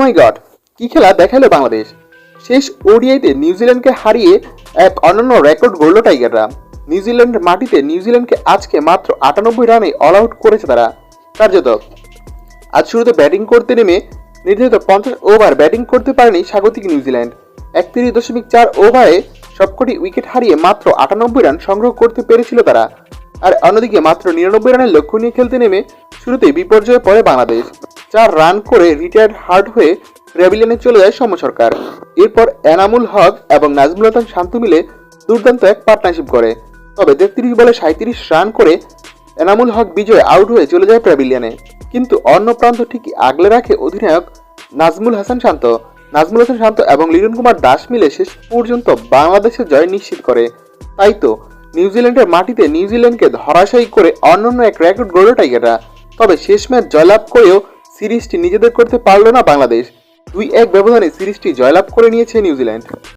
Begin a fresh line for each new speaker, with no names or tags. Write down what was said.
মাই god কি খেলা দেখাল বাংলাদেশ? শেষ ওডিআইতে নিউজিল্যান্ডকে হারিয়ে এক অনন্য রেকর্ড গড়ল টাইগাররা। নিউজিল্যান্ডের মাটিতে নিউজিল্যান্ডকে আজকে মাত্র আটানব্বই রানে অল আউট করেছে তারা। কার্যত আজ শুরুতে ব্যাটিং করতে নেমে নির্ধারিত পঞ্চাশ ওভার ব্যাটিং করতে পারেনি স্বাগতিক নিউজিল্যান্ড। একত্রিশ দশমিক চার ওভারে সবকটি উইকেট হারিয়ে মাত্র আটানব্বই রান সংগ্রহ করতে পেরেছিল তারা। আর অন্যদিকে মাত্র নিরানব্বই রানের লক্ষ্য নিয়ে খেলতে নেমে শুরুতেই বিপর্যয়ে পড়ে বাংলাদেশ। চার রান করে রিটায়ার্ড হার্ড হয়ে প্যাভিলিয়নে চলে যায় সৌম্য সরকার। এরপর এনামুল হক এবং নাজমুল হাসান শান্ত মিলে দুর্দান্ত এক পার্টনারশিপ করে। তবে তেত্রিশ বলে সাঁত্রিশ রান করে এনামুল হক বিজয় আউট হয়ে চলে যায় প্যাভিলিয়নে কিন্তু অন্য প্রান্ত ঠিকই আগলে রাখে অধিনায়ক নাজমুল হাসান শান্ত। নাজমুল হাসান শান্ত এবং লিটন কুমার দাস মিলে শেষ পর্যন্ত বাংলাদেশের জয় নিশ্চিত করে। তাই তো নিউজিল্যান্ডের মাটিতে নিউজিল্যান্ডকে ধরাশায়ী করে অন্যান্য এক রেকর্ড গড়ল টাইগাররা। তবে শেষ ম্যাচ জয়লাভ করেও সিরিজটি নিজেদের করতে পারল না বাংলাদেশ। দুই এক ব্যবধানে সিরিজটি জয়লাভ করে নিয়েছে নিউজিল্যান্ড।